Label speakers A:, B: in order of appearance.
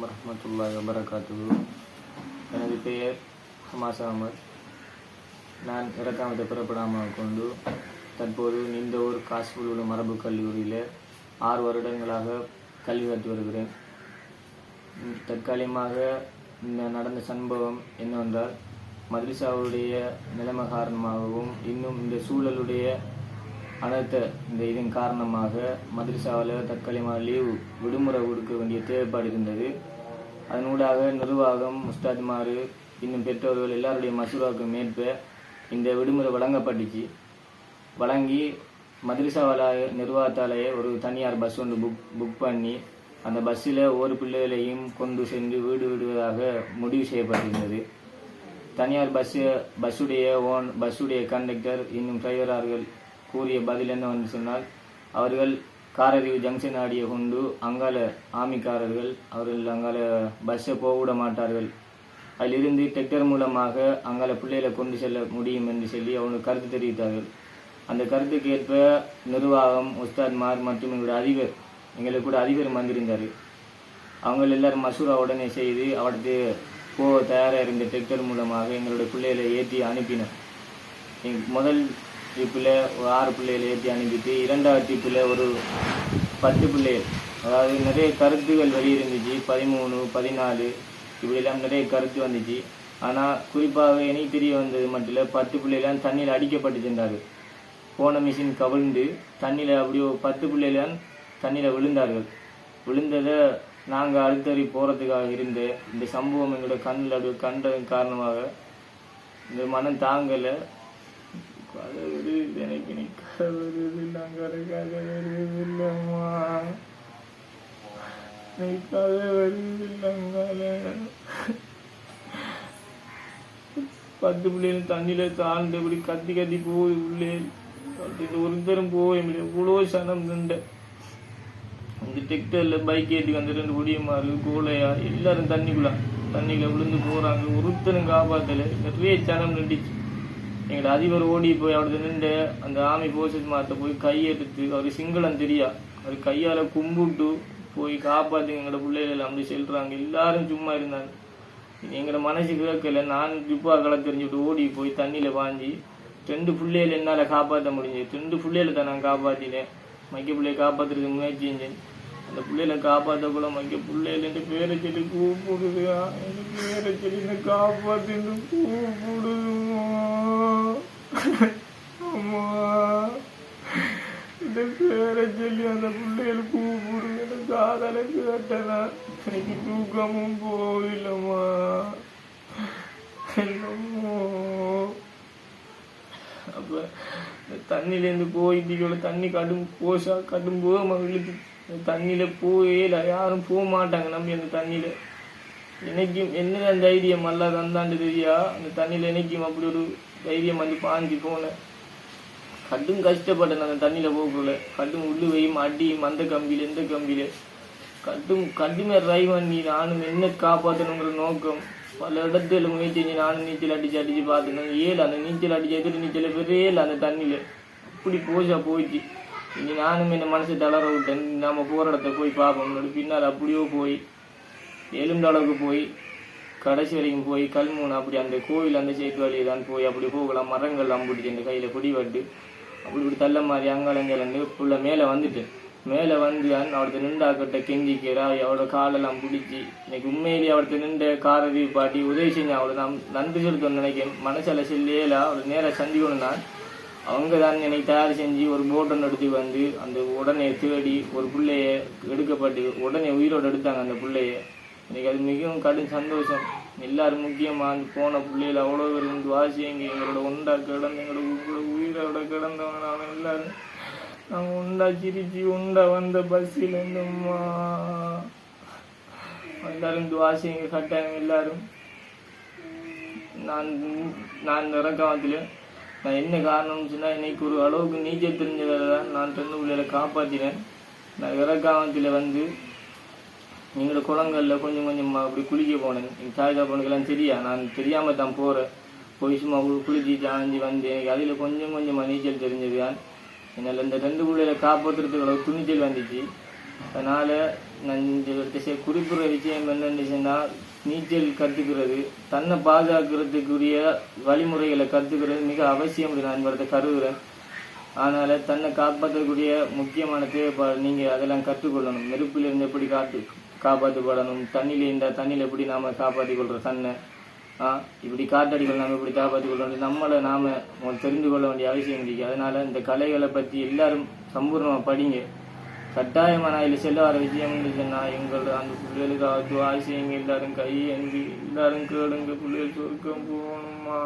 A: வரமத்துல்லா வபரகாத்து எனது பெயர் ஹமாஸ் அகமது நான் இறக்காமத்தை புறப்படாமல் கொண்டு தற்போது நிந்தவூர் காசில் உள்ள மரபு கல்லூரியில் ஆறு வருடங்களாக கல்வி கற்று வருகிறேன். தற்காலிகமாக இந்த நடந்த சம்பவம் என்னவென்றால் மதுரிசாவுடைய நிலைமை காரணமாகவும் இன்னும் இந்த சூழலுடைய அனர்த்த இந்த இதன் காரணமாக மதுரசாவில் தற்காலிகமாக லீவ் விடுமுறை கொடுக்க வேண்டிய தேவைப்பாடு இருந்தது. அதனூடாக நிர்வாகம் முஸ்தாத்மார் இன்னும் பெற்றோர்கள் எல்லாருடைய மசூராவுக்கு மேற்ப இந்த விடுமுறை வழங்கப்பட்டுச்சு. வழங்கி மதுரசாவலாய நிர்வாகத்தாலேயே ஒரு தனியார் பஸ் ஒன்று புக் புக் பண்ணி அந்த பஸ்ஸில் ஒவ்வொரு பிள்ளைகளையும் கொண்டு சென்று வீடு விடுவதாக முடிவு செய்யப்பட்டிருந்தது. தனியார் பஸ்ஸு பஸ்ஸுடைய ஓன் பஸ்ஸுடைய கண்டக்டர் இன்னும் டிரைவரார்கள் கூறிய பதில் என்னவென்று சொன்னால் அவர்கள் காரதீவு ஜங்ஷன் ஆடிய கொண்டு அங்கால ஆமிக்காரர்கள் அவர்கள் அங்கால பஸ்ஸை போக விட மாட்டார்கள். அதிலிருந்து டெக்டர் மூலமாக அங்கால பிள்ளைகளை கொண்டு செல்ல முடியும் என்று சொல்லி அவங்களுக்கு கருத்து தெரிவித்தார்கள். அந்த கருத்துக்கு ஏற்ப நிர்வாகம் உஸ்தாத்மார் மற்றும் எங்களுடைய அதிபர் எங்களுக்கு கூட அதிபர் வந்திருந்தார் அவங்க எல்லாரும் மசூரா உடனே செய்து அவருக்கு போக தயாராக இருந்த டெக்டர் மூலமாக எங்களுடைய பிள்ளைகளை ஏற்றி அனுப்பினோம் முதல் ட்ரிப்பில் ஒரு ஆறு பிள்ளைகளை ஏற்றி அனுப்பிட்டு இரண்டாவது ட்ரிப்பில் ஒரு பத்து பிள்ளைகள். அதாவது நிறைய கருத்துகள் வெளியிருந்துச்சு. பதிமூணு பதினாலு இப்படியெல்லாம் நிறைய கருத்து வந்துச்சு. ஆனால் குறிப்பாக எனக்கு தெரிய வந்தது மட்டும் இல்லை பத்து பிள்ளைலாம் தண்ணியில் அடிக்கப்பட்டு சென்றார்கள். போன மிஷின் கவிழ்ந்து தண்ணியில் அப்படியோ பத்து பிள்ளைலாம் தண்ணியில் விழுந்தார்கள். விழுந்ததை நாங்கள் அடுத்தறி போகிறதுக்காக இருந்த இந்த சம்பவம் எங்களோட கண்ணில் அப்படியே கண்டதன் காரணமாக இந்த மனம் தாங்கலை. கதை எனக்கு நீ கதை வருது நாங்கள் கதை வருது பத்து பிள்ளைகள் தண்ணியில் தாழ்ந்து இப்படி கத்தி கத்தி போகுது உள்ளே. கத்திட்டு ஒருத்தரும் போக முடியல. இவ்வளோ சனம் நின்ற. இந்த டெக்டரில் பைக் ஏற்றி வந்து ரெண்டு குடியமாறு கோலையா எல்லாரும் தண்ணிக்குள்ள தண்ணியில் விழுந்து போகிறாங்க ஒருத்தரும் காப்பாற்றலை நிறைய சனம் நின்றுச்சு. எங்களோட அதிபர் ஓடி போய் அவர்கிட்ட நின்று அந்த ஆமி போசட் மாட்ட போய் கையெடுத்து அவர் சிங்களம் தெரியா? அவர் கையால் கும்பிட்டு போய் காப்பாற்றுங்க எங்களோட பிள்ளைகள் அப்படி செல்றாங்க. எல்லாரும் சும்மா இருந்தாங்க. எங்களோட மனசு கேட்கல நான் துப்பாக்களை தெரிஞ்சுட்டு ஓடி போய் தண்ணியில் பாஞ்சி ரெண்டு பிள்ளைகள் என்னால் காப்பாற்ற முடிஞ்சது. ரெண்டு பிள்ளைகளை தான் நான் காப்பாற்றினேன் மைக்க பிள்ளையை காப்பாற்றுறதுக்கு முயற்சி செஞ்சேன். அந்த பிள்ளைகளை காப்பாற்றக்குள்ள மைக்க பிள்ளைகள் பேரை சொல்லி கூப்பிடுது எனக்கு பேரை சொல்லி என்னை கூப்பிடுது அம்மா. இந்த பேரை சொல்லி அந்த பிள்ளைகள் கூப்பிடுங்க எனக்கு காதல கேட்டனா. எனக்கு தூக்கமும் போயில்லம்மா. என்னமோ. அப்போ இந்த தண்ணியிலேருந்து போயிட்டு இவ்வளோ தண்ணி கடும் போஷா கடும் போக இழுத்து தண்ணியில் போயே இல்லை யாரும் போக மாட்டாங்க நம்பி அந்த தண்ணியில். எனக்கும் என்ன அந்த தைரியம்? அல்ல தந்தாண்டு தெரியா? அந்த தண்ணியில் எனக்கும் அப்படி ஒரு தைரியம் வந்து பாஞ்சு போனேன். கடும் கஷ்டப்பட்டேன் அந்த தண்ணியில் போகக்குள்ள. கடும் உள்ளுவையும் அடியும் அந்த கம்பியில் எந்த கம்பியில். கடும் கடுமையாக ட்ரை பண்ணி நானும் என்ன காப்பாற்றணுங்கிற நோக்கம். பல இடத்துல முயற்சி செஞ்சு நானும் நீச்சல் அடிச்சு அடிச்சு பார்த்துனேன் ஏழு அந்த நீச்சல் அடிச்சு எதிர் நீச்சல் பெரிய அந்த தண்ணியில். அப்படி போச்சா போயிடுச்சு இனி நானும் என்ன மனசு தளர விட்டேன். நம்ம போகிற இடத்த போய் பார்ப்போம். பின்னால் அப்படியோ போய் எலும்பு போய் கடைசி வரைக்கும் போய் கல்மூன் அப்படி அந்த கோயில் அந்த சேத்து வழியை தான் போய் அப்படி போகலாம் மரங்கள் அம்பிடிச்சு அந்த கையில் குடிவட்டு அப்படி இப்படி தள்ள மாதிரி அங்காளங்கலண்டு ஃபுல்லாக மேலே வந்துட்டு மேலே வந்து அவர்கிட்ட நின்றாக்கிட்ட கெஞ்சிக்கிறா அவளோட காலெல்லாம் பிடிச்சி இன்னைக்கு உண்மையிலேயே அவர்த்த நின்ற காரதி பாட்டி உதவி செஞ்சு அவளை நான் நன்றி செலுத்தணும்னு நினைக்கிறேன். மனசில் செல்லையில அவளை நேராக சந்திக்கணும் நான் அவங்க தான் எனக்கு தயார் செஞ்சு ஒரு போட் எடுத்து வந்து அந்த உடனே தேடி ஒரு பிள்ளைய எடுக்கப்பட்டு உடனே உயிரோடு எடுத்தாங்க அந்த பிள்ளைய. எனக்கு அது மிகவும் கடும் சந்தோஷம். எல்லாரும் முக்கியமாக அந்த போன பிள்ளைகள் அவ்வளோ பேர் வந்து வாசியங்க எங்களோட ஒண்டா கிடந்து எங்களோட உங்களோட உயிரோட கிடந்தவங்க நாங்கள் எல்லாரும் நாங்கள் உண்டா சிரிச்சு உண்டா வந்த பஸ்ஸில் இருந்தோம்மா எல்லாரும் துவாசிங்க கட்டாயம் எல்லாரும். நான் நான் இந்த இறக்காமத்தில் நான் என்ன காரணம்னு சொன்னால் இன்னைக்கு ஒரு அளவுக்கு நீச்சல் தெரிஞ்சதால் தான் நான் ரெண்டு பிள்ளைகளை காப்பாற்றினேன் நான் இறக்காமத்தில் வந்து எங்களோட குளங்களில் கொஞ்சம் கொஞ்சம் அப்படி குளிக்க போனேன் எங்கள் தாய் தப்பனுக்கெல்லாம் தெரியா? நான் தெரியாமல் தான் போகிறேன் போய் சும்மா குளிச்சு ஜாஞ்சி வந்து எனக்கு அதில் கொஞ்சம் கொஞ்சமாக நீச்சல் தெரிஞ்சது. தான் என்னால் இந்த ரெண்டு பிள்ளைகளை காப்பாற்றுறதுக்கு துணிச்சல் வந்துச்சு. அதனால் நான் இந்த திசை குறிப்பிடுற விஷயம் என்னன்னு நீச்சல் கற்றுக்கிறது தன்னை பாதுகாக்கிறதுக்குரிய வழிமுறைகளை கற்றுக்கிறது மிக அவசியம் நான் வரதை கருதுகிறேன் அதனால் தன்னை காப்பாற்றக்கூடிய முக்கியமான தேவைப்பாடு நீங்கள் அதெல்லாம் கற்றுக்கொள்ளணும். நெருப்பிலிருந்து எப்படி காத்து காப்பாற்றப்படணும் தண்ணியில் இருந்தால் தண்ணியில் எப்படி நாம் காப்பாற்றி கொள்கிறோம் தன்னை? ஆ இப்படி காத்தடிகள் நாம் இப்படி காப்பாற்றி கொள்ளணும் நம்மளை நாம் தெரிந்து கொள்ள வேண்டிய அவசியம் இருக்கு. அதனால் இந்த கலைகளை பற்றி எல்லாரும் சம்பூர்ணமாக படிங்க. கட்டாயமாக நான் இதில் செல்ல வர விஷயம் சொன்னால் எங்கள் அந்த பிள்ளைகளுக்கு ஆசையங்க எல்லாரும் கை அன்பி எல்லாரும் கேளுங்க பிள்ளைகள் சொர்க்கம் போகணுமா